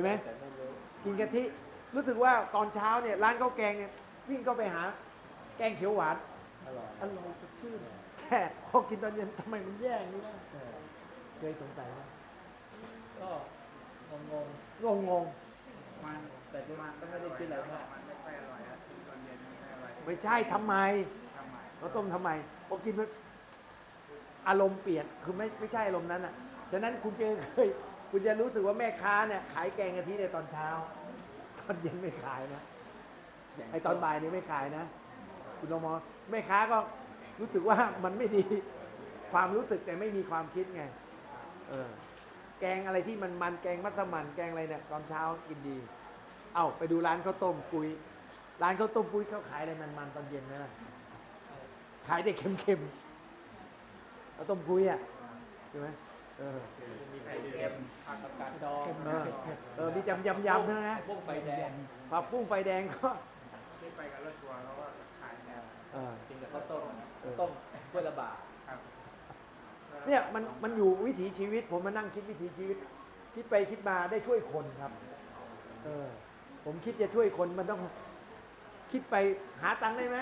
ยเคยไหมแต่ไม่รู้กินกะทิรู้สึกว่าตอนเช้าเนี่ยร้านข้าวแกงเนี่ยวิ่งเข้าไปหา แกงเขียวหวานอร่อยอร่อยสดชื่นแต่พอกินตอนเย็นทำไมมันแย่อย่างนี้นะเออเคยสงสัยไหมก็งงงงงมันๆแต่ที่มันก็ไม่ได้คิดอะไรมากมันไม่ค่อยอร่อยอะกินตอนเย็นไม่ค่อยอร่อยๆไม่ใช่ทำไมทำไมเราต้มทำไมพอกินมันอารมณ์เปลี่ยนคือไม่ไม่ใช่อารมณ์นั้นอะฉะนั้นคุณจะเคย คุณจะรู้สึกว่าแม่ค้าเนี่ยขายแกงกะทิในตอนเช้า ตอนเย็นไม่ขายนะไอตอนบ่ายนี่ไม่ขายนะคุณลองมองแม่ค้าก็รู้สึกว่ามันไม่ดีความรู้สึกแต่ไม่มีความคิดไง เออ แกงอะไรที่มันมันแกงมัสมั่นแกงอะไรเนี่ยตอนเช้ากินดี เอ้าไปดูร้านข้าวต้มปุยร้านข้าวต้มปุยเขาขายอะไรมันๆตอนเย็นไหมล่ะขายแต่เค็มๆข้าวต้มปุยอะใช่ไหมเออ มีไข่เค็มผักกับกาดดองเออเออมีจำยำยำนะนะพวกไฟแดงผักปุ้งไฟแดงก็ที่ไปกับรถทัวร์เขาก็ขายแนวเออกินกับข้าวต้มเออต้มกล้วยระบาดครับเนี่ยมันมันอยู่วิถีชีวิต ผมมานั่งคิดวิถีชีวิต คิดไปคิดมาได้ช่วยคนครับ เออ ผมคิดจะช่วยคนมันต้องคิดไปหาตังค์ได้ไหม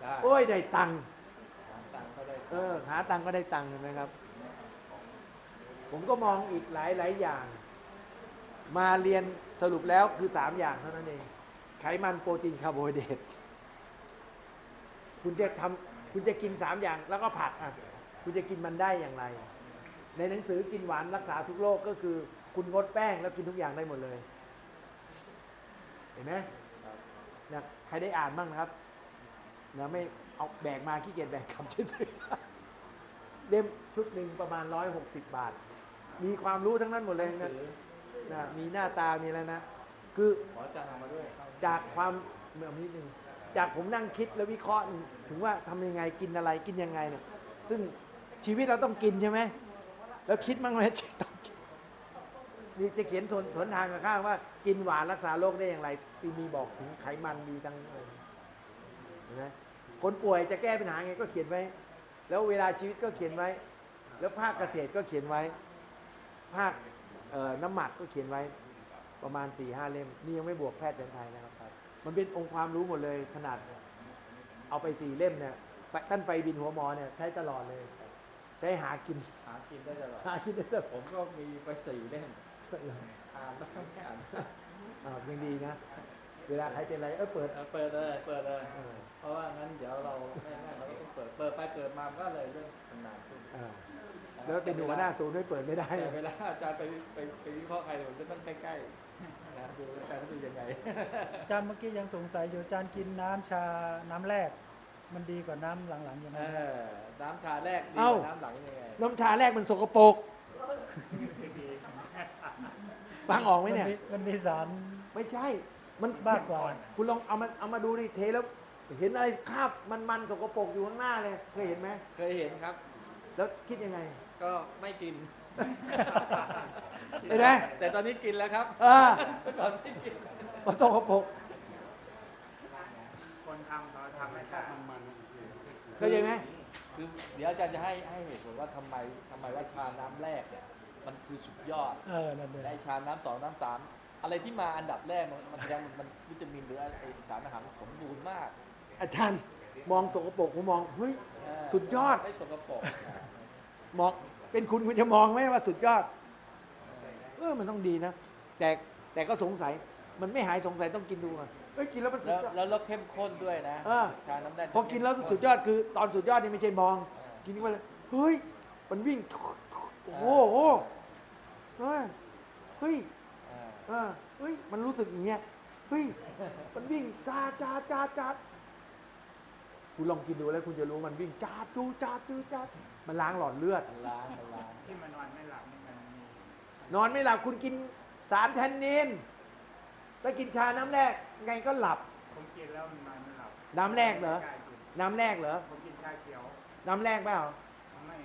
ได้โอ้ยได้ตังค์ต่างก็ได้เออ หาตังค์ก็ได้ตังค์เห็นไหมครับ ผมก็มองอีกหลายหลายอย่าง มาเรียนสรุปแล้วคือสามอย่างเท่านั้นเอง ไขมันโปรตีนคาร์โบไฮเดรตคุณจะทำคุณจะกินสามอย่างแล้วก็ผักอะคุณจะกินมันได้อย่างไร ในหนังสือกินหวานรักษาทุกโรคก็คือ คุณงดแป้งแล้วกินทุกอย่างได้หมดเลย เห็นไหมนะใครได้อ่านบ้างนะครับนะไม่เอาแบกมาขี้เกียจแบกกลับเฉยๆเล่มชุดหนึ่งประมาณร้อยหกสิบบาท มีความรู้ทั้งนั้นหมดเลยหนันะงสือนะมีหน้าตามีอะไรนะ คือขออาจารย์เอามาด้วยจากความเมื่อนิดนึงจากผมนั่งคิดแล้ววิเคราะห์ถึงว่าทำยังไงกินอะไรกินยังไงเนี่ย ซึ่งชีวิตเราต้องกินใช่ไหมแล้วคิดมั้างไหมจะต้องกินนี่จะเขียนสวนสวนทางกับข้างว่ากินหวานรักษาโรคได้อย่างไรปีมีบอกถึงไขมันมีทั้งเออเห็นไหมคนป่วยจะแก้ปัญหาไงก็เขียนไว้ แล้วเวลาชีวิตก็เขียนไว้ แล้วภาคเกษตรก็เขียนไว้ ภาคเอ่อน้ำหมักก็เขียนไว้ประมาณ4ี่ห้าเล่ม นี่ยังไม่บวกแพทย์แผนไทยนะครับ มันเป็นองค์ความรู้หมดเลยขนาด เอาไปสี่เล่มเนี่ยท่านไปบินหัวหมอเนี่ยใช้ตลอดเลย ใช้หากิน หากินได้ตลอดหากินได้ตลอดผมก็มีไปสี่เล่มอ่านบ้างไม่อ่านบ้างอ่ายังดีนะ เวลาใครเป็นอะไรเออเปิดเออเปิดเลยเปิดเลยเออเพราะว่างั้นเดี๋ยวเราไม่งั้นเราก็ต้องเปิดเปิดไปเปิดมามันก็เลยเรื่องทำนานขึ้นอ่า แล้วเป็นหัวหน้าศูนย์ไม่เปิดไม่ได้แต่เวลาอาจารย์ไปไปไปวิเคราะห์ใครผมจะต้องใกล้ๆนะดูอาจารย์เขาดูยังไงอาจารย์เมื่อกี้ยังสงสัยอยู่อาจารย์กินน้ำชาน้ำแรก มันดีกว่าน้ำหลังๆยังไงเออน้ำชาแรกดีกเอ้าว่าน้ำหลังยังไงน้ำชาแรกมันสกปรกฟังออกไหมเนี่ยนมันมีสารไม่ใช่ มันมากกว่า คุณลองเอามาเอามาดูดิเทแล้ว เห็นอะไรคราบมันๆสกปรกอยู่ข้างหน้าเลยเคยเห็นไหมเคยเห็นครับ แล้วคิดยังไง ก็ไม่กินเห็นไหม แต่ตอนนี้กินแล้วครับเออตอนนี้กินมันสกปรกคนทำเขาทำให้ขาดมันเคยเห็นไหมคือเดี๋ยวอาจารย์จะให้ให้เหตุผลว่าทำไมทำไมว่าชาน้ำแรกเนี่ยมันคือสุดยอดเออนั่นเลยได้ชาน้ำสองน้ำสามอะไรที่มาอันดับแรกมันมันยังมันวิตามินหรือไอสารอาหารสมบูรณ์มากอาจารย์มองสกปรกผมมองเฮ้ย เออสุดยอด ไม่สกปรก มองเป็นคุณคุณจะมองไหมว่าสุดยอดเออมันต้องดีนะ แต่แต่ก็สงสัยมันไม่หายสงสัยต้องกินดูอะเอ้ยกินแล้วมันสุแล้ดวยอด แล้วเราเข้มข้นด้วยนะเออชาน้ำแดงพอกินแล้วสุดยอดคือ ตอนสุดยอดนี่ไม่ใช่มอง กินเข้าไปเลยเฮ้ย มันวิ่ง โอ้โหโอ้โหเฮ้ยเฮ้ยเออเออเฮ้ย มันรู้สึกอย่างเงี้ยเฮ้ย มันวิ่งจ้าจ้าจ้าจ้า คุณลองกินดูแล้วคุณจะรู้มันวิ่งจ้าจูจ้าจูจ้ามันล้างหลอดเลือด มันล้างมันล้างที่มันนอนไม่หลับนี่มันมีนอนไม่หลับคุณกินสารแทนนินถ้ากินชาน้ำแรกไงก็หลับ ผมกินแล้วมันนอนไม่หลับน้ำแรกเหรอไม่ล้ากินน้ำแรกเหรอ ผมกินชาเขียวน้ำแรกเปล่า ไม่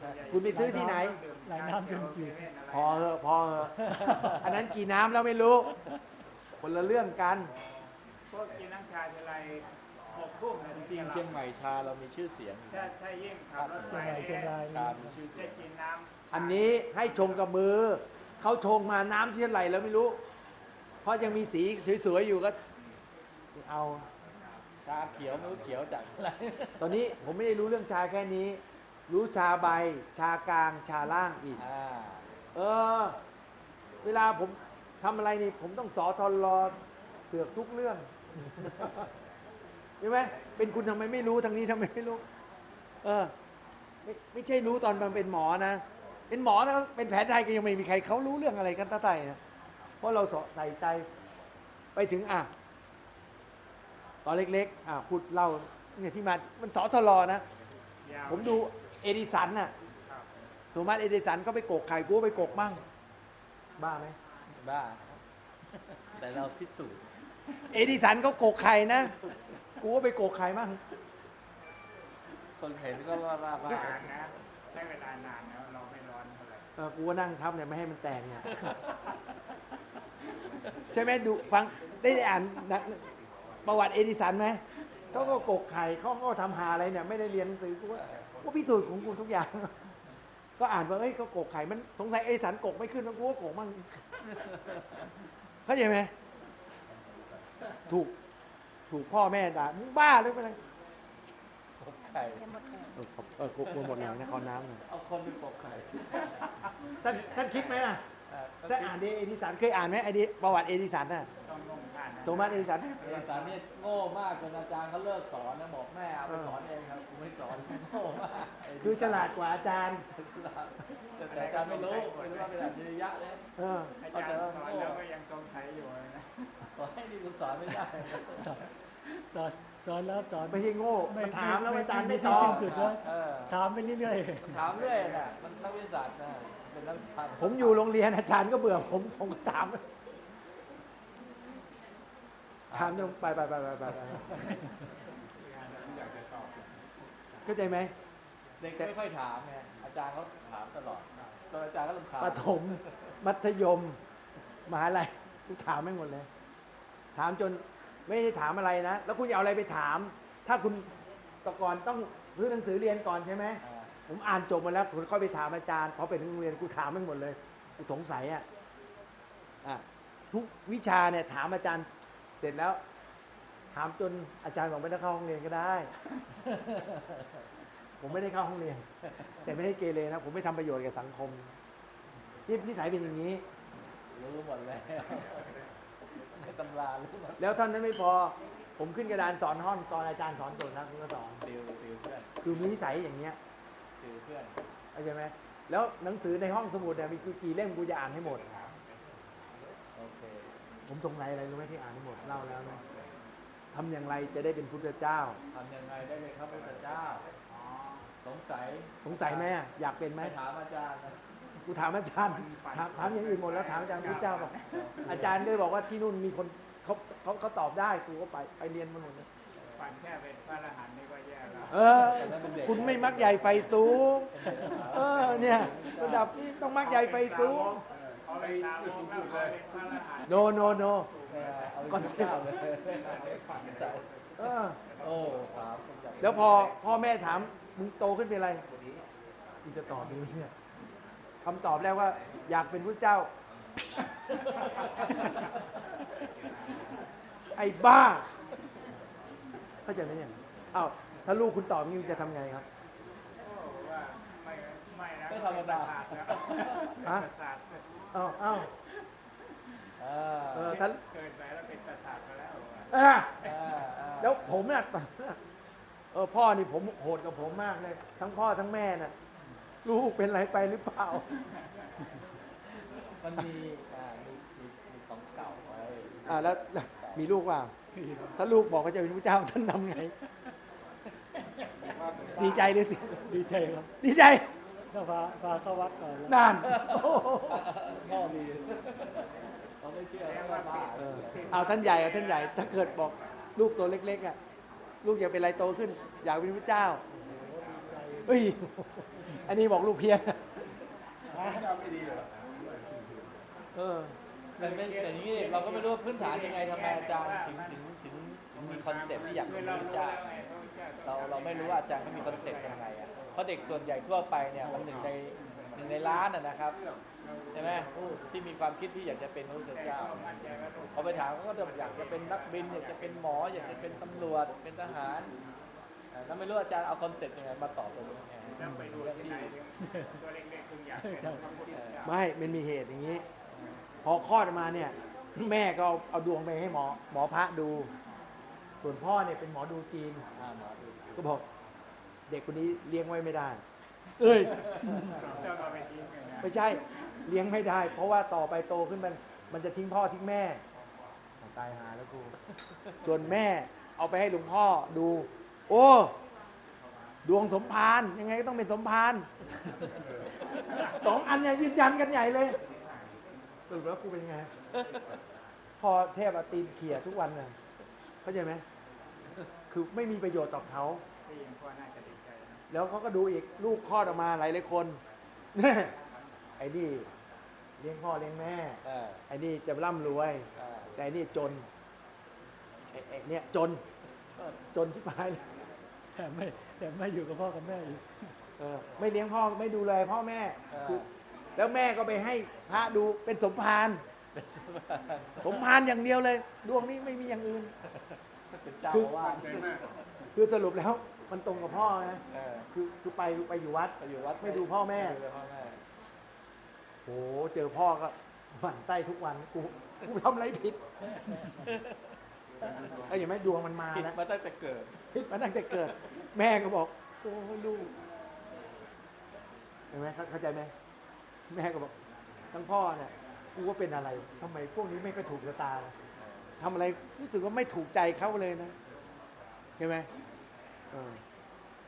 ส่วนใหญ่คุณไปซื้อที่ไหน หลายน้ำจนจืดพอเหอะพอเหอะ อันนั้นกี่น้ำแล้วไม่รู้ คนละเรื่องกัน พวกกินน้ำชาทีไร หกทุ่มนะจถึริงๆเชียงใหม่ชาเรามีชื่อเสียงอยู่ใช่นะใช่ยิ่งขับรถไปเชียงรายชามีชื่อเสีได้ยงกินน้ำอันนี้ให้ชงกับมือ เขาชงมาน้ำที่เท่าไหร่แล้วไม่รู้ เพราะยังมีสีสวยๆอยู่ก็ เอาชาเขียวไม่รู้เขียวจากอะไรตอนนี้ผมไม่ได้รู้เรื่องชาแค่นี้ รู้ชาใบ ชากลาง ชาล่างอีก อ่าเออ เวลาผมทำอะไรนี่ ผมต้องสอทอนรอเสือกทุกเรื่อง ใช่ไหมเป็นคุณทำไมไม่รู้ทางนี้ทำไมไม่รู้ เออ ไม่ไม่ใช่รู้ตอนมันเป็นหมอนะเป็นหมอนะเป็นแผนไทยก็ยังไม่มีใครเขารู้เรื่องอะไรกันตาไตนะเพราะเราสอใส่ใจไปถึงอะตอนเล็กๆอะพูดเล่าเนี่ยที่มามันสอทรอนะยาวผมดูเอดิสันน่ะครับโทมัสเอดิสันก็ไปโกกไข่กูก็ไปโกกมั่ง บ้าไหมบ้า แต่เราพิสูจน์เอดิสันก็โกกไข่นะ กูก็ไปโกกไข่มั่งคนเห็นก็ว่าว่าบ้านานนะใช้เวลานานแล้วเราไม่ร้อนเท่าไหร่เออกูก็นั่งทับเนี่ยไม่ให้มันแตกเนี่ยใช่ไหมดูฟังได้ได้อ่านหนังประวัติเอดิสันไหมเขาก็โกกไข่เขาก็ทำหาอะไรเนี่ย ไม่ได้เรียนหนังสือกูว่ากูพิสูจน์ของกูทุกอย่าง ก็อ่านว่าเอ้ยเขาโกกไข่มันสงสัยเอดิสันโกกไม่ขึ้นแล้วกูก็โกกมั่งเข้าใจไหมถูก ถูกพ่อแม่ด่ามึงบ้าหรือเป็นอะไรปกไข่เออขอบเออกูกูหมดแรงนะขอน้ำหน่อยเอาคนเป็นปกไข่ท่านท่านคิดไหมล่ะ อ่าได้อ่านเดเอดิสันเคยอ่านไหมไอเดีประวัติเอดิสันน่ะต้องลงทานนะโทมัสเอดิสันเอกสารนี่โง่มากจนอาจารย์เขาเลิกสอนนะบอกแม่เอาไปสอนเองครับกูไม่สอนโง่มากคือฉลาดกว่าอาจารย์ ฉลาดแต่อาจารย์ไม่รู้ไม่รู้ว่าเป็นอัจฉริยะเลยเออ อาจารย์สอนแล้วก็ยังสงสัยอยู่เลยนะขอให้ดีกูสอนไม่ได้สอนสอนสอนแล้วสอนไม่ใช่โง่ไม่มาถามแล้วไม่อาจารย์ไม่ไม่มีตอที่สิ้บนสุดแล้วเออถามไปเรื่อยมันถามเรื่อยน่ะมันนักวิทยาศาสตร์นะ เป็นนักวิทยาศาสตร์ผมอยู่โรงเรียนอาจารย์ก็เบื่อผมผมก็ถามถามจนไปไปไปไปไปไปเข้าใจไหมเด็กไม่ค่อยถามไงอาจารย์เขาถามตลอดตอนอาจารย์ก็ลำคาญประถม มัธยมมหาลัยกูถามไม่หมดเลย ถามจนไม่ได้ถามอะไรนะ แล้วคุณจะเอาอะไรไปถาม ถ้าคุณแตะก่อนต้องซื้อหนังสือเรียนก่อนใช่ไหมอ่า ผมอ่านจบมาแล้วผมค่อยไปถามอาจารย์พอไปถึงโรงเรียนกูถามไม่หมดเลยกูสงสัยอะอะทุกวิชาเนี่ยถามอาจารย์เสร็จแล้ว ถามจนอาจารย์บอกไม่ได้เข้าห้องเรียนก็ได้ ผมไม่ได้เข้าห้องเรียน แต่ไม่ได้เกเรนะผมไม่ทำประโยชน์กับสังคมนี่นิสัยเป็นอย่างนี้รู้หมดแล้วในตำรารู้หมดแล้วท่านนั้นไม่พอ ผมขึ้นกระดานสอนห้องตอนอาจารย์สอนโจทย์นะผมก็สอนติวติวเพื่อนคือมีนิสัยอย่างเงี้ย ติวเพื่อนเข้าใจไหมแล้วหนังสือในห้องสมุดเนี่ยมีกี่เล่มกูจะอ่านให้หมด โอเค ผมสงสัยอะไรรู้ไหมที่อ่านทั้งหมดเล่าแล้วนะทำอย่างไรจะได้เป็นพุทธเจ้าทำยังไงได้เป็นพระพุทธเจ้าอ๋อสงสัยสงสัยไหมอะอยากเป็นไหมไม่ถามอาจารย์นะกูถามอาจารย์ถามถามอย่างอื่นหมดแล้วถามอาจารย์พุทธเจ้าบอกอาจารย์ก็เลยบอกว่าที่นู่นมีคนเขาเขาเขาตอบได้กูก็ไปไปเรียนมาหมดเลยฝันแค่เป็นพระอรหันต์นี่ก็แย่แล้ว เออ คุณไม่มักใหญ่ไฟสูง เออ เนี่ย ระดับนี้ต้องมักใหญ่ไฟสูงเขาไปตามโลกแล้วเขาเป็นพระอรหันต์โนโนโนเนี่ยเอาก่อนเป็นเสร็จเจ้าเลยใส่เออโอ้สามคนจับแล้วพอพ่อแม่ถามมึงโตขึ้นเป็นอะไรมึงจะตอบดีไหมเนี่ยคำตอบแรกว่า อยากเป็นพระเจ้า ไอ้บ้าเข้าใจไหมเนี่ยอ้าว ถ้าลูกคุณตอบอย่างนี้จะทำไงครับโอ้ว่าไม่ไม่นะไม่ธรรมดาเป็นประสาทแล้วอ้าวอ้าวอ่าเออท่านเกินไปแล้วเป็นประสาทไปแล้วอะอะอ่าอ่าแล้วผมน่ะเออพ่อนี่ผมโหดกับผมมากเลย ทั้งพ่อทั้งแม่น่ะ ลูกเป็นอะไรไปหรือเปล่า มันมีอ่ามีมีมีของเก่าไว้อ่าแล้วแล้วมีลูกว่า ถ้าลูกบอกว่าจะเป็นพระเจ้าท่านทำไง ดีใจหรือเสิๆดีใจครับดีใจก็พาพาเข้าวัดก่อนแล้วนานโอ้โหพ่อมีเขาไม่เชื่อเขาว่าบ้าเออเอาท่านใหญ่เอาท่านใหญ่ ถ้าเกิดบอกลูกตัวเล็กๆอะลูกอยากเป็นอะไรโตขึ้น อยากเป็นพระเจ้าเฮ้ยอันนี้บอกลูกเพี้ยนเออแต่เป็นแต่อย่างนี้เราก็ไม่รู้ว่าพื้นฐานยังไงทำไมอาจารย์ถึงถึงถึงมีคอนเซ็ปต์ที่อยากเป็นพระพุทธเจ้า เราเราไม่รู้ว่าอาจารย์เขามีคอนเซ็ปต์ยังไงอะเพราะเด็กส่วนใหญ่ทั่วไปเนี่ยมันหนึ่งในหนึ่งในล้านอะนะครับใช่ไหมที่มีความคิดที่อยากจะเป็นพระพุทธเจ้าพอไปถามเขาก็จะอยากจะเป็นนักบิน อยากจะเป็นหมอ อยากจะเป็นตำรวจเป็นทหารอ่าแล้วไม่รู้อาจารย์เอาคอนเซ็ปต์ยังไงมาตอบตรงนี้ไงถ้าไปดูที่ไหนตัวเล็กๆคุณอยากเป็นพระพุทธเจ้าไม่มันมีเหตุอย่างนี้ พอคลอดมาเนี่ยแม่ก็เอาเอาดวงไปให้หมอหมอพระดู ส่วนพ่อเนี่ยเป็นหมอดูจีนอ่าหมอดู ก็บอก เด็กคนนี้เลี้ยงไว้ไม่ได้ เอ้ยเจ้าก็ไปทิ้งกันนะไม่ใช่เลี้ยงไม่ได้ เพราะว่าต่อไปโตขึ้นมัน มันจะทิ้งพ่อทิ้งแม่ตายหาแล้วกูส่วนแม่เอาไปให้หลวงพ่อดู โอ้ดวงสมพานยังไงก็ต้องเป็นสมพานสองอันเนี่ยยืนยันกันใหญ่เลยสรุปแล้วกูเป็นไง พอเทพเอาตีนเขี่ยทุกวันน่ะเข้าใจไหมคือไม่มีประโยชน์ต่อเขา ที่ยังพ่อน่าจะดีใจนะแล้วเขาก็ดูอีกลูกคลอดออกมาหลายหลายๆคนเนี่ยไอ้นี่เลี้ยงพ่อเลี้ยงแม่ เออไอ้นี่จะร่ำรวย เออแต่ไอ้นี่จนไอ้ไอ้เนี่ยจนจนชิบหายเลยแต่ไม่แต่ไม่อยู่กับพ่อกับแม่อีก เออไม่เลี้ยงพ่อไม่ดูแลพ่อแม่คือแล้วแม่ก็ไปให้พระดูเป็นสมภารสมภารอย่างเดียวเลย ดวงนี้ไม่มีอย่างอื่น เป็นเจ้าคืออาว่าสเลยมาก คือสรุปแล้ว มันตรงกับพ่อนะเออคือคือไปไปอยู่วัด ไปอยู่วัดไม่ดูพ่อแม่ ไดูพ่อแม่โอ้เจอพ่อก็หมั่นไส้ทุกวันกูกูทำอะไรผิดไอ้เห็นไหมดวงมันมาผิดนะมาตั้งแต่เกิด ผิดมาตั้งแต่เกิด แม่ก็บอกโอ้ลูกเห็นไหมเข้าเข้าใจไหมแม่ก็บอกทั้งพ่อเนี่ยกูว่าเป็นอะไรทำไมพวกนี้ไม่ก็ถูกชะตาเลยทำอะไรรู้สึกว่าไม่ถูกใจเขาเลยนะใช่ไหม เออ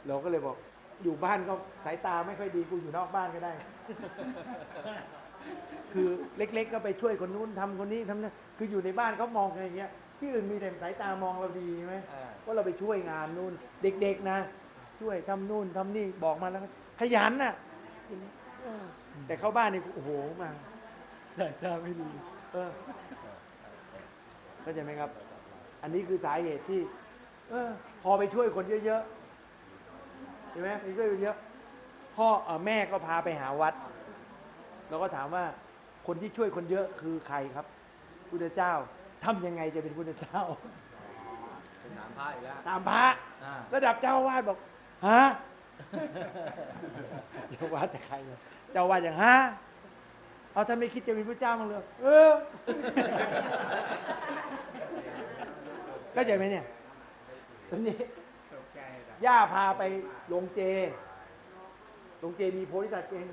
เราก็เลยบอก อยู่บ้านก็สายตาไม่ค่อยดีกูอยู่นอกบ้านก็ได้ คือเล็ก ๆ ก็ไปช่วยคนนู้นทำคนนี้ทำนั่นคืออยู่ในบ้านเขามองกันอย่างเงี้ย ที่อื่นมีแต่สายตามองเราดีใช่ไหมอ่าว่าเราไปช่วยงานนู่น เด็ก ๆนะ ช่วยทำนู่นทำนี่บอกมาแล้ว ขยันน่ะเออแต่เข้าบ้านนี่โอ้โหมาสายตาไม่ดี เออเข้าใจไหมครับ อันนี้คือสาเหตุที่เออ พอไปช่วยคนเยอะๆใช่ไหมไปช่วยคนเยอะพ่อเออแม่ก็พาไปหาวัดเราก็ถามว่าคนที่ช่วยคนเยอะคือใครครับพุทธเจ้าทำยังไงจะเป็นพุทธเจ้าเป็นถามพระอีกแล้วตามพระอ่าระดับเจ้าอาวาดบอกฮะเจ้าอาวาดแต่ใครเนี่ยเจ้าอาวาดอย่างฮะเอาท่านไม่คิดจะเป็นพระเจ้ามั้างเลยเออเข้าใจไหมเนี่ย ตอนนี้ตกใจนะย่าพาไปลงเจลงเจมีโพธิสัตว์เอง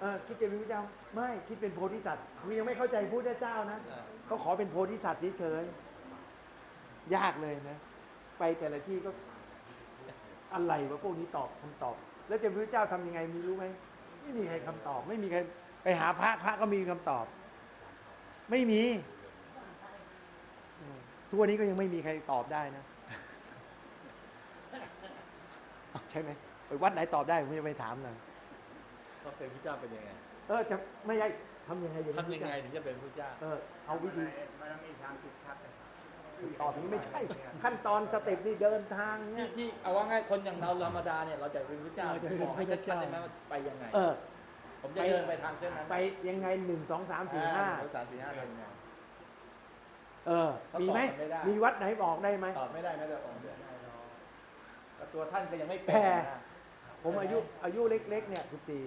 เออคิดจะเป็นพระเจ้าไม่คิดเป็นโพธิสัตว์คือยังไม่เข้าใจพุทธเจ้านะอ่าเขาขอเป็นโพธิสัตว์เฉยๆยากเลยนะ ไปแต่ละที่ก็อะไรวะพวกนี้ตอบคำตอบ แล้วจะพระเจ้าทำยังไงมีรู้ไหมไม่มีใครคำตอบ ไม่มีใครไปหาพระพระก็มีคำตอบ ไม่มีอืมทุกวันนี้ก็ยังไม่มีใครตอบได้นะ อ้าว ใช่ไหมไปวัดไหนตอบได้ผมจะไปถามหน่อยก็เป็นพระเจ้าเป็นยังไงเออจะไม่ใช่ทำยังไงอย่างนี้ทำยังไงถึงจะเป็นพระเจ้าเออเอาวิธีมันมีสามสิบทัศน์เลยตอบนี้ไม่ใช่ ขั้นตอนสเต็ปนี่เดินทางที่เนี่ยที่เอาว่าง่ายคนอย่างเราธรรมดาเนี่ยเราจะเป็นพระเจ้าเราจะเป็นบอกให้พระชัดเจ้าๆได้ไหมว่าไปยังไง เออ ผมจะเดินไปทางเส้นนั้นไปยังไงหนึ่งสองสามสี่ห้าสามสี่ห้าเป็นยังไงเออเขามีไหมตอบไม่ได้มีวัดไหนบอกได้ไหมตอบไม่ได้แม้แต่องค์เดียวแต่ตัวท่านก็ยังไม่เป็นแต่นะผมอายุอายุเล็กๆเนี่ยทุกปี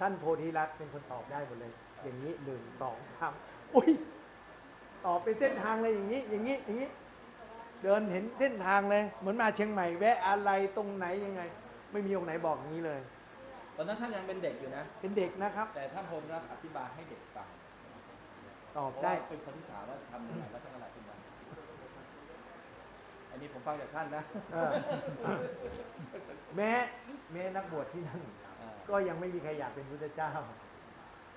ท่านโพธิรัตน์เป็นคนตอบได้หมดเลย อย่างนี้หนึ่งสองสามอุ้ยตอบเป็นเส้นทางเลยอย่างนี้ อย่างนี้อย่างนี้ เดินเห็นเส้นทางเลย เหมือนมาเชียงใหม่แวะอะไรตรงไหนยังไง ไม่มีองค์ไหนบอกอย่างนี้เลย ตอนนั้นท่านยังเป็นเด็กอยู่นะ เป็นเด็กนะครับ แต่ท่านพรหมรับอธิบายให้เด็กฟังตอบเพราะได้ว่าเป็นคนที่ถามว่าทำยังไงแล้วท่านก็อธิบาย อันนี้ผมฟังจากท่านนะเออแม้แม้นักบวชที่นั่นอ่าก็ยังไม่มีใครอยากเป็นพุทธเจ้า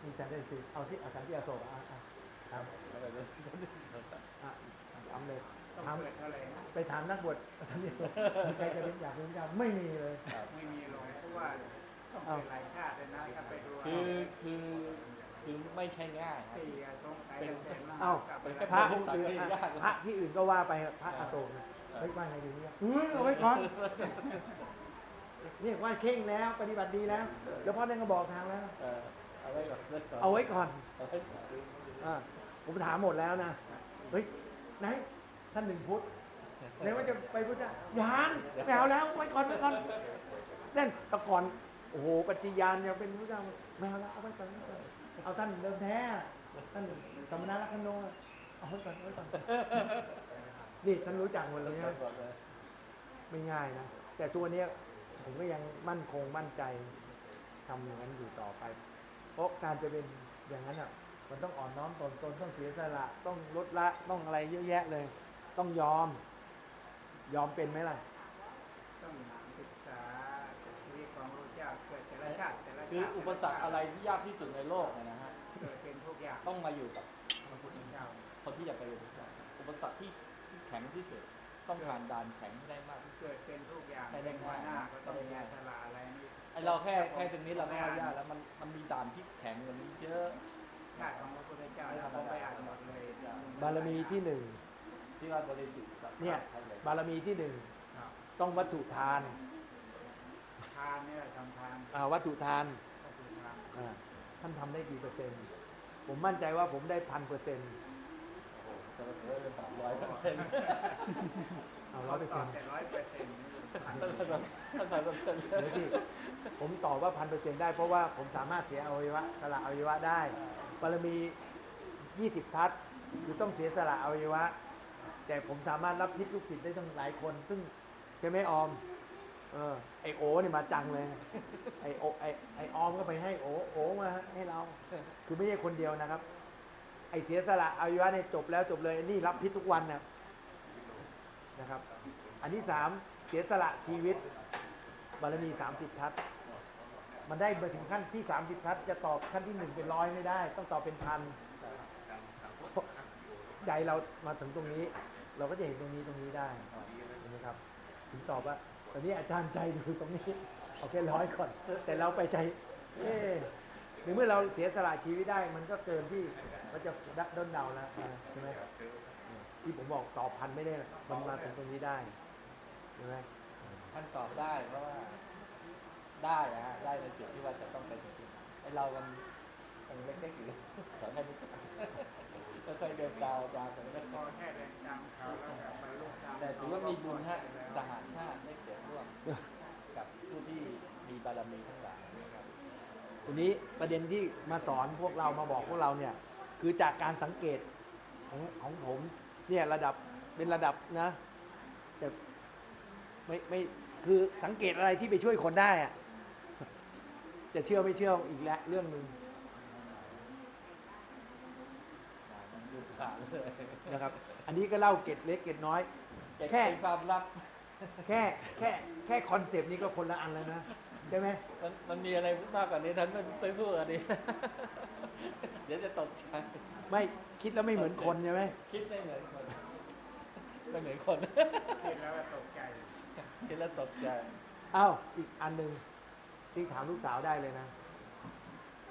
มีสันติสิเอาที่อาสันติอโศกอะอะถามแล้วก็จะอะถามเลยต้องถามเปิดเท่าไหร่นะไปถามนักบวชอาสันติอโศกมีใครจะเป็นอยากเป็นพุทธเจ้าไม่มีเลยครับไม่มีลงเพราะว่าต้องเป็นหลายชาติเลยนะถ้าไปดูคือคือคือไม่ใช่ง่ายครับสี่อสงไขยแสนมากเอ้ากลับไปเป็นแค่พระโพองธิค์สัตว์อื่นที่อะยากนะพระที่อื่นก็ว่าไปเถอะพระอโศก เอเฮ้ยว่าไงดีเนี่ยอุ้ยเอาไว้ก่อนเนี่ยว่าเข่งแล้วปฏิบัติดีแล้วเดี๋ยวพ่อเนี่ยก็บอกทางแล้ว เออเอาไว้ก่อนเอาไว้ก่อนเอาไว้ก่อนอ่าผมถามหมดแล้วนะเฮ้ยไหนท่านหนึ่งพุทธไหนว่าจะไปพุทธะยานไม่เอาแล้วไว้ก่อนไว้ก่อนนั่นแตะก่อนโอ้โหปฏิญาณยังเป็นพุทธะไม่เอาแล้วเอาไว้ก่อนไว้ก่อนเอาท่านเดิมแท้ท่านสมณะลักขณโนเอาไว้ก่อนเอาไว้ก่อน นี่ท่านรู้จักหมดเลยนะก่อนเลยไม่ง่ายนะ แต่ตัวเนี้ยผมก็ยังมั่นคงมั่นใจทำอย่างนั้นอยู่ต่อไป เพราะการจะเป็นอย่างนั้นอะ มันต้องอ่อนน้อมตนตนต้องเสียสละ ต้องลดละต้องอะไรเยอะแยะเลย ต้องยอม ยอมเป็นไหมล่ะ ต้องศึกษาชีวิตของพระเจ้าเกิดแต่ละชาติแต่ละชาติคืออุปสรรคอะไรที่ยากที่สุดในโลกเนี่ยนะฮะเกิดเป็นทุกอย่างต้องมาอยู่กับพระพุทธเจ้าคนที่อยากไปเป็นพระเจ้าอุปสรรคที่ที่ แข็งที่สุด ต้องผ่านด่านแข็งให้ได้มากที่สุดเกิดเป็นทุกอย่างไม่ได้ง่ายหน้าก็ต้องมีสละอะไรนี่ไอเราแค่แค่ตรงนี้เราก็เอายากแล้วมันมันมีด่านที่แข็งกว่านี้เยอะชาติของพระพุทธเจ้าเราก็ไปอ่านหมดเลยบารมีที่หนึ่งที่ว่าบริสุทธิ์สัตว์เนี่ยทั้งหลายบารมีที่หนึ่งครับต้องวัตถุทานทานเนี่ยทำทานอ่าวัตถุทานก็คือทานอ่าท่านทำได้กี่เปอร์เซ็นต์ผมมั่นใจว่าผมได้พันเปอร์เซ็นต์ โอ้โหจะเหลือเป็นสามร้อยเปอร์เซ็นต์เอาร้อยเปอร์ตเซ็อนบต์แต่ร้อยเปอร์เซ็นต์ถ้าใส่เปอร์เซ็นต์เดี๋ยวที่ผมตอบว่าพันเปอร์เซ็นต์ได้เพราะว่าผมสามารถเสียอวัยวะสละอวัยวะได้บารมี 20 ทัศน์คือต้องเสียสละอวัยวะ แต่ผมสามารถรับพิษลูกศิษย์ได้ตั้งหลายคน ซึ่งใช่ไหมออม เออไอโอเนี่ยมาจังเลย ไอโอไอไอออมก็ไปให้โอโอมาให้เรา คือไม่ใช่คนเดียวนะครับ ไอเสียสละอวัยวะเนี่ยจบแล้วจบเลยนี่รับพิษทุกวันนะนะครับ อันที่สามเสียสละชีวิตบารมีสามสิบทัศมันได้มาถึงขั้นที่สามสิบทัศจะตอบขั้นที่หนึ่งเป็นร้อยไม่ได้ ต้องตอบเป็นพันใจเรามาถึงตรงนี้ เราก็จะเห็นตรงนี้ตรงนี้ได้เห็นไหมครับ ถึงตอบว่าตอนนี้อาจารย์ใจดูตรงนี้เอาแค่ร้อยก่อน แต่เราไปใจ เอ๊ะในเมื่อเราเสียสละชีวิตได้ มันก็เกินที่ มันจะดักด้นเดาแล้วใช่ไหมที่ผมบอกตอบพันไม่ได้หรอกมันมาถึงตรงนี้ได้ใช่ไหมท่านตอบได้เพราะว่าได้นะฮะได้ในจุดที่ว่าจะต้องไปถึงจุดไอเรามันมันเล็กๆอยู่สอนแค่นี้ก็ค่อยๆเดินดาวดาวไปแล้วพอแค่เดินตามเขาแล้วแบบบรรลุตามแต่ถือว่ามีบุญฮะสหชาติได้เกิดร่วมกับผู้ที่มีบารมีทั้งหลายนะครับทีนี้ประเด็นที่มาสอนพวกเรามาบอกพวกเราเนี่ย คือจากการสังเกตของของผมเนี่ยระดับเป็นระดับนะแต่ไม่ไม่คือสังเกตอะไรที่ไปช่วยคนได้อะจะเชื่อไม่เชื่ออีกแล้วเรื่องหนึ่งนะครับ อันนี้ก็เล่าเกร็ดเล็กเกร็ดน้อยแค่แค่ความลับ แค่แค่แค่คอนเซปต์นี้ก็คนละอันแล้วนะ ใช่ไหมมันมันมีอะไรมากกว่านี้ท่านไม่ไปพูดอันนี้ เดี๋ยวจะตกใจไม่คิดแล้วไม่เหมือนคนใช่ไหมคิดไม่เหมือนคนไม่เหมือนคนคิดแล้วก็ตกใจคิดแล้วตกใจอ้าวอีกอันหนึ่งที่ถามลูกสาวได้เลยนะ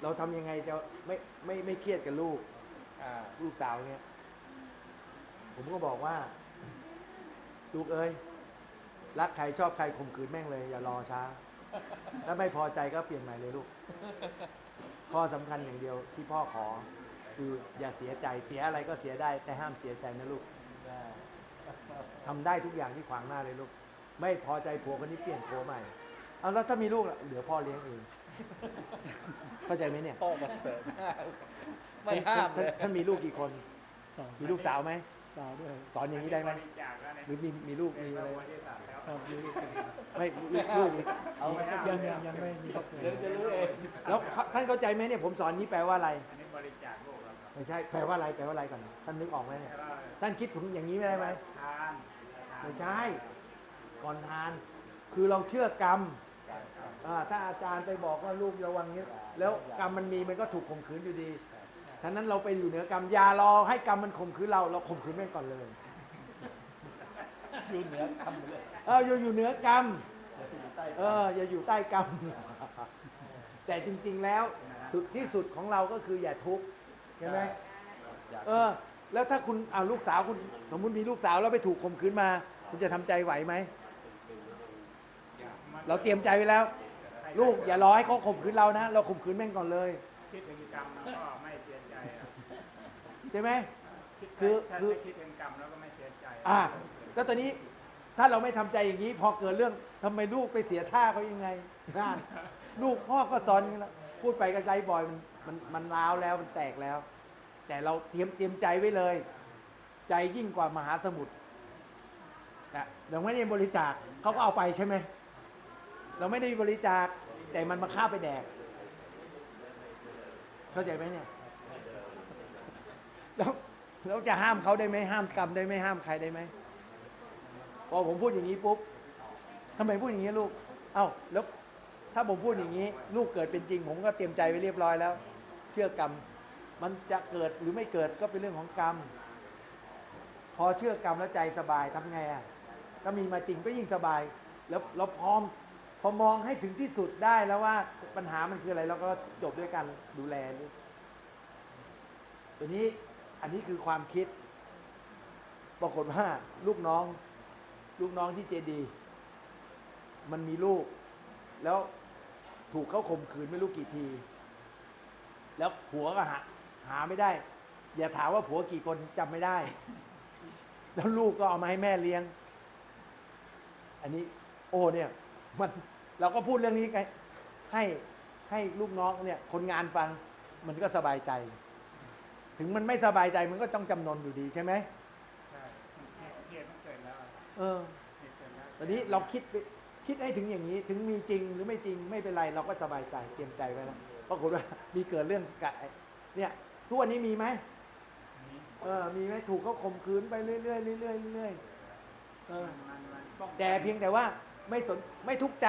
เราทำยังไงจะไม่ไม่ไม่เครียดกับลูก อ่า ลูกสาวเนี่ยผมก็บอกว่า ลูกเอ้ยรักใครชอบใครข่มขืนแม่งเลย อย่ารอช้า แล้วไม่พอใจก็เปลี่ยนใหม่เลยลูก ข้อสำคัญอย่างเดียวที่พ่อขอ คืออย่าเสียใจเสียอะไรก็เสียได้ แต่ห้ามเสียใจนะลูกได้ทำได้ทุกอย่างที่ขวางหน้าเลยลูก ไม่พอใจผัวคนนี้เปลี่ยนผัวใหม่เอาแล้วถ้ามีลูกล่ะเหลือพ่อเลี้ยงเองเข้าใจไหมเนี่ยพ่อมาเสริมมากไม่ห้ามเลยท่นท่านมีลูกกี่คนสองมีลูกสาวไหม สาวด้วย สอนอย่างนี้ได้ไหมบริจาคแล้วเนี่ยหรือมีมีลูกเป็นมีพอะระไรโพธิสัตว์แล้วครับมีลูกสาวไม่ลูกลูกเอายังยังยังไม่มีครอบครัวเดี๋ยวจะรู้เองแล้วเขาท่านเข้าใจไหมเนี่ยผมสอนนี้แปลว่าอะไรอันนี้บริจาคโลกแล้วครับไม่ใช่แปลว่าอะไรแปลว่าอะไรก่อนท่านนึกออกไหมเนี่ยแล้วก็ท่านคิดผมอย่างนี้ไม่ได้ไหมทานไม่ใช่ ก่อนทาน คือเราเชื่อกรรมอ่าถ้าอาจารย์ไปบอกว่าลูกระวังนี้แล้วกรรมมันมีมันก็ถูกข่มขืนอยู่ดี ฉะนั้นเราไปอยู่เหนือกรรมอย่ารอให้กรรมมันข่มขืนเรา เราข่มขืนแม่งก่อนเลย อยู่เหนือทำเลยเอออยู่อยู่เหนือกรรมอย่าไปอยู่ใต้เอออย่าอยู่ใต้กรรม แต่จริง ๆแล้วสุดที่สุดของเราก็คืออย่าทุกข์ใช่ไหมอยากเออ แล้วถ้าคุณเอาลูกสาวคุณสมมติมีลูกสาวแล้วไปถูกข่มขืนมา คุณจะทำใจไหวไหมมันเราเตรียมใจไว้แล้ว ลูกอย่ารอให้เขาข่มขืนเรานะ เราข่มขืนแม่งก่อนเลยคิดถึงกรรมแล้วก็ไม่เสียใจอะ ใช่ไหมคิดคือถ้าคือไม่คิดถึงกรรมแล้วก็ไม่เสียใจอ่าก็ตอนนี้ถ้าเราไม่ทำใจอย่างนี้ พอเกิดเรื่องทำไมลูกไปเสียท่าเขายังไงนั่นลูกพ่อก็สอนอย่างนี้แล้วพูดไปก็ใจบ่อยมันมันมันร้าวแล้วมันแตกแล้ว แต่เราเตรียมเตรียมใจไว้เลย ใจยิ่งกว่ามหาสมุทรนะเราไม่ได้บริจาคเขาก็เอาไปใช่ไหมเราไม่ได้บริจาคแต่มันมาฆ่าไปแดก เข้าใจไหมเนี่ย แล้วแล้วจะห้ามเขาได้ไหมห้ามกรรมได้ไหมห้ามใครได้ไหมพอผมพูดอย่างนี้ปุ๊บทำไมพูดอย่างนี้ลูก เอ้าแล้วถ้าผมพูดอย่างนี้ ลูกเกิดเป็นจริง ผมก็เตรียมใจไว้เรียบร้อยแล้ว เชื่อกรรม มันจะเกิดหรือไม่เกิดก็เป็นเรื่องของกรรม พอเชื่อกรรมแล้วใจสบายทำไงอะถ้ามีมาจริงก็ยิ่งสบาย แล้วเราพร้อมพอมองให้ถึงที่สุดได้แล้วว่าปัญหามันคืออะไรเราก็จบด้วยกันดูแลตัวนี้ อันนี้คือความคิด ปรากฏว่าลูกน้อง ลูกน้องที่เจดี มันมีลูก แล้วถูกเขาข่มขืนไม่รู้กี่ที แล้วผัวก็หาหาไม่ได้ อย่าถามว่าผัวกี่คนจำไม่ได้ แล้วลูกก็เอามาให้แม่เลี้ยง อันนี้ โอ้เนี่ย มันเราก็พูดเรื่องนี้ไงให้ให้ลูกน้องเนี่ย คนงานฟังมันก็สบายใจ ถึงมันไม่สบายใจมันก็ต้องจำนนอยู่ดีใช่ไหมใช่เหตุมันเกิดแล้วเออเหตุเกิดแล้วตอนนี้เราคิดไปคิดให้ถึงอย่างนี้ถึงมีจริงหรือไม่จริงไม่เป็นไรเราก็สบายใจเตรียมใจไว้แล้วปรากฏว่ามีเกิดเรื่องกะเนี่ยทุกวันนี้มีไหมนี้เออมีไหมถูกเขาข่มขืนไปเรื่อยๆเรื่อยๆเรื่อยๆเออมันมันป้องกันแต่เพียงแต่ว่าไม่สนไม่ทุกข์ใจ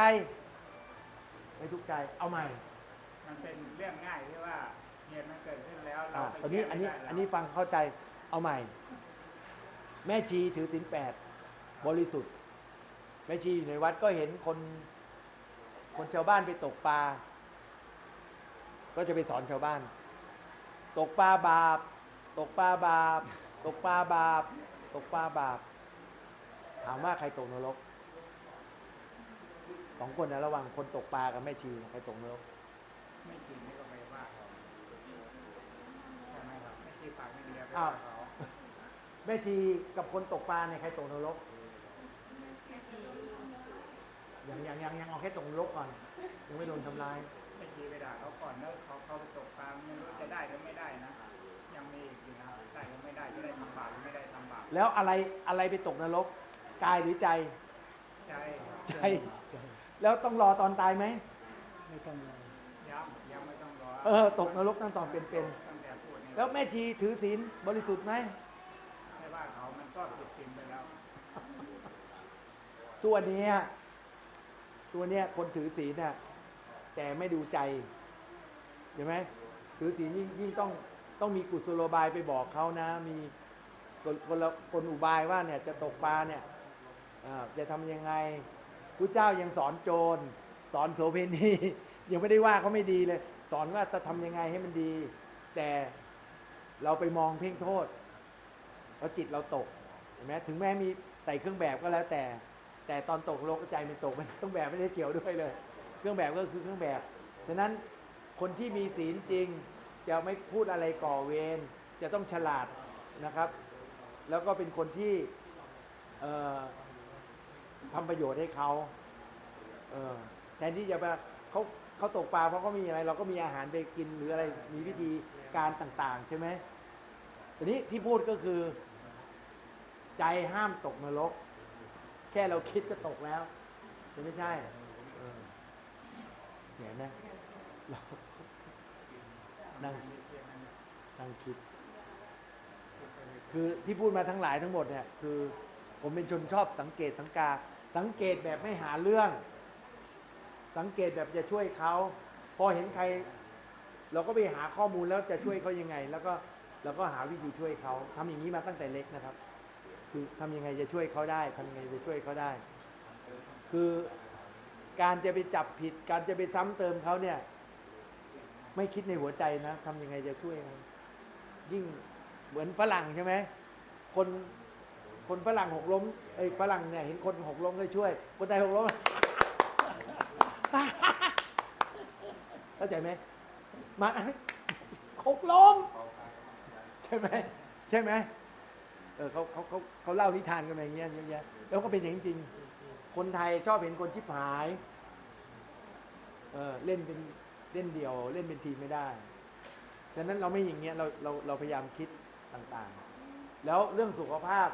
ไม่ทุกข์ใจเอาใหม่ มันเป็นเรื่องง่ายที่ว่า เหตุมันเกิดขึ้นแล้วเราอ่าไปตอนนี้แก้อันนี้ไม่ได้แล้วอันนี้ฟังเข้าใจเอาใหม่ แม่ชีถือศีลแปดบริสุทธิ์ แม่ชีอยู่ในวัดก็เห็นคน คนชาวบ้านไปตกปลา ก็จะไปสอนชาวบ้าน ตกปลาบาป ตกปลาบาป ตกปลาบาป ตกปลาบาป ถามว่าใครตกนรกสองคนนะระหว่างคนตกปลากับแม่ชีใครตกนรกไม่จริงนี่ก็ไปว่าเขาใช่ไหม ครับไม่ชี้ปากไม่ดีแล้วไปอ้าวว่าเขาแม่ชีกับคนตกปลาเนี่ยใครตกนรกยังยังยังยังเอาแค่ตกนรกก่อน ยังไม่โดนทำร้าย ไม่ชี้ไปด่าเขาก่อนแล้วเขาเขาไปตกปลาไม่รู้จะได้หรือไม่ได้นะ ยังมีอีกอยู่นะได้หรือไม่ได้จะได้ทำบาปหรือไม่ได้ทำบาปแล้วอะไรอะไรไปตกนรก กายหรือใจใช่ใจ แล้วต้องรอตอนตายไหม ไม่ต้องรอยังยังไม่ต้องรอเออ ตกนรกตั้งตอนเป็นตั้ง แต่พูดนี่ๆแล้วแม่ชีถือศีลบริสุทธิ์ไหมไม่ว่าเขามันก็ผิดศีลไปแล้วตัวเนี้ยตัวเนี้ยคนถือศีลน่ะแต่ไม่ดูใจเห็นไหมถือศีลยิ่งยิ่งต้องต้องมีกุศโลบายไปบอกเขานะ มีคนคนละคนอุบายว่าเนี่ยจะตกปลาเนี่ยอ่าจะทำยังไงพระเจ้ายังสอนโจร สอนโสเพณียังไม่ได้ว่าเขาไม่ดีเลย สอนว่าจะทำยังไงให้มันดี แต่ เราไปมองเพ่งโทษแล้วจิตเราตกเห็นไหมถึงแม้มีใส่เครื่องแบบก็แล้วแต่ แต่ตอนตกโลกใจมันตกมันเครื่องแบบไม่ได้เกี่ยวด้วยเลย เครื่องแบบก็คือเครื่องแบบฉะนั้นคนที่มีศีลจริง จะไม่พูดอะไรก่อเวรจะต้องฉลาดนะครับ แล้วก็เป็นคนที่ทำประโยชน์ให้เขาเแทนที่จะมาเขา เขาตกปลาเพราะเขามีอะไร เราก็มีอาหารไปกินหรืออะไรมีวิธีการต่างๆ ใช่ไหมทีนี้ที่พูดก็คือ ใจห้ามตกนรก แค่เราคิดก็ตกแล้วมันไม่ใช่เออเห็นไหมเรานั่งนั่งคิด คือที่พูดมาทั้งหลายทั้งหมดเนี่ย คือ ผมเป็นชนชอบสังเกตสังกา สังเกตแบบไม่หาเรื่อง สังเกตแบบจะช่วยเขาพอเห็นใคร เราก็ไปหาข้อมูลแล้วจะช่วยเขายังไง แล้วก็เราก็หาวิธีช่วยเขาทำอย่างนี้มาตั้งแต่เล็กนะครับ คือทำยังไงจะช่วยเขาได้ทำยังไงจะช่วยเขาได้ คือการจะไปจับผิด การจะไปซ้ำเติมเขาเนี่ย ไม่คิดในหัวใจนะทำยังไงจะช่วยยิ่งเหมือนฝรั่งใช่ไหมคนคนฝรั่งหกล้มไอ้ฝรั่งเนี่ยเห็นคนหกล้มเลยช่วยคนไทยหกล้ม เข้าใจไหมมาหกล้มใช่ไหมใช่ไหมเออเขาเขาเขาเขาเล่านิทานกันมาอย่างเงี้ยเยอะแยะแล้วก็เป็นอย่างนี้จริง คนไทยชอบเห็นคนชิบหายเออเล่นเป็นเล่นเดียว เล่นเป็นทีมไม่ได้ฉะนั้นเราไม่อย่างเงี้ยเราเราเราพยายามคิดต่างๆ แล้วเรื่องสุขภาพ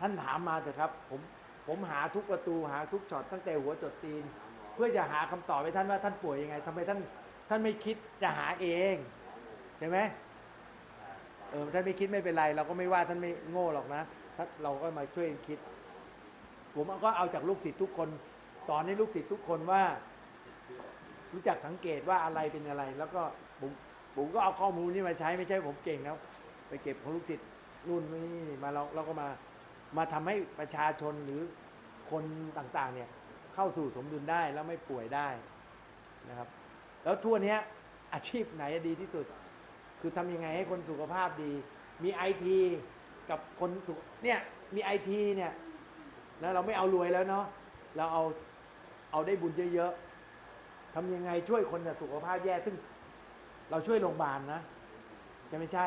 ท่านถามมาเถอะครับ ผม ผมหาทุกประตูหาทุกช็อตตั้งแต่หัวจดตีน เพื่อจะหาคำตอบให้ท่านว่าท่านป่วยยังไงทำไมท่านท่านไม่คิดจะหาเองใช่ไหมเออท่านไม่คิดไม่เป็นไร เราก็ไม่ว่าท่านไม่โง่หรอกนะถ้าเราก็มาช่วยคิด ผมก็เอาจากลูกศิษย์ทุกคน สอนให้ลูกศิษย์ทุกคนว่า รู้จักสังเกตว่าอะไรเป็นอะไร แล้วก็ผมผมก็เอาข้อมูลนี้มาใช้ไม่ใช่ผมเก่งแล้วไปเก็บของลูกศิษย์นู่นนี่มาเราเราก็มา มาทำให้ประชาชนหรือคนต่างๆเนี่ยเข้าสู่สมดุลได้แล้วไม่ป่วยได้นะครับ แล้วทั่วเนี้ยอาชีพไหนดีที่สุด คือทำยังไงให้คนสุขภาพดี มีไอทีกับคนสุเนี่ยมีไอทีเนี่ยแล้วเราไม่เอารวยแล้วเนาะเราเอาเอาได้บุญเยอะๆทำยังไงช่วยคนสุขภาพแย่ซึ่ง เราช่วยโรงพยาบาลนะจะไม่ใช่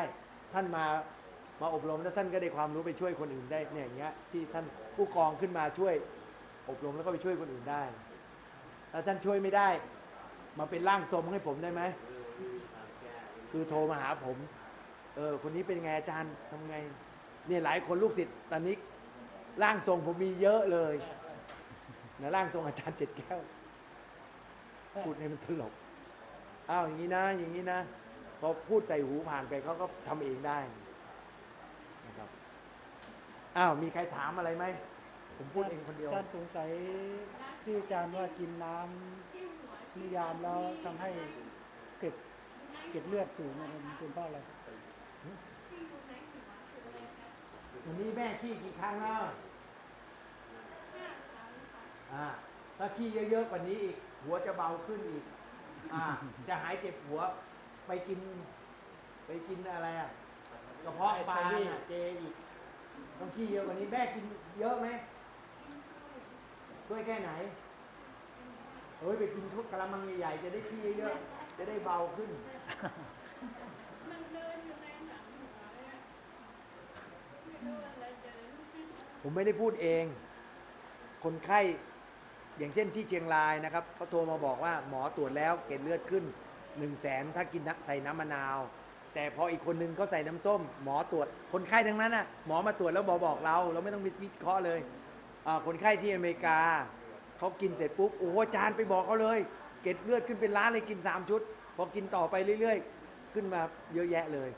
ท่านมา มาอบรมแล้วท่านก็ได้ความรู้ไปช่วยคนอื่นได้เนี่ยอย่างเงี้ยที่ท่านผู้กองขึ้นมาช่วย อบรมแล้วก็ไปช่วยคนอื่นได้ถ้าท่านช่วยไม่ได้ มาเป็นร่างทรงให้ผมได้ไหมคือโทรมาหาผม เออคนนี้เป็นไงอาจารย์ทำไง เนี่ยหลายคนลูกศิษย์ตอนนี้ร่างทรงผมมีเยอะเลยนะร่างทรงอาจารย์เจ็ดแก้วพูดให้มันตลกอ้าวอย่างนี้นะ อย่างนี้นะพอพูดใส่หูผ่านไปเขาก็ทำเองได้ นะครับอ้าวมีใครถามอะไรไหมผมพูดเองคนเดียวอาจารย์สงสัยที่อาจารย์ว่ากินน้ำนิยามแล้วทำให้เกล็ดเกล็ดเลือดสูงเนี่ยมันเป็นเพราะอะไรวันนี้แม่ขี้กี่ครั้งแล้วอ่าถ้าขี้เยอะๆกว่านี้อีกหัวจะเบาขึ้นอีก อ่า จะหายเจ็บหัว ไปกิน ไปกินอะไรอะ กระเพาะปลาน่ะเจอีกต้องขี้เยอะกว่านี้แม่กินเยอะไหมด้วยแค่ไหนเฮ้ยไปกินทุกกระมังใหญ่ๆจะได้ขี้เยอะๆจะได้เบาขึ้นผมไม่ได้พูดเอง คนไข้อย่างเช่นที่เชียงรายนะครับเขาโทรมาบอกว่าหมอตรวจแล้วเกล็ดเลือดขึ้น1นึ่งแสนถ้ากินน้ำใส่น้ำมะนาว แต่พออีกคนนึงเขาใส่น้ำส้ม หมอตรวจคนไข้ทั้งนั้นน่ะหมอมาตรวจแล้วบอกบอกเรา เราไม่ต้องวิเคราะห์เลยอ่าคนไข้ที่อเมริกาเขากินเสร็จปุ๊บโอ้โหอาจารย์ไปบอกเขาเลย เกล็ดเลือดขึ้นเป็นล้านเลยกิน 3 ชุด พอกินต่อไปเรื่อย ๆ ขึ้นมาเยอะแยะเลย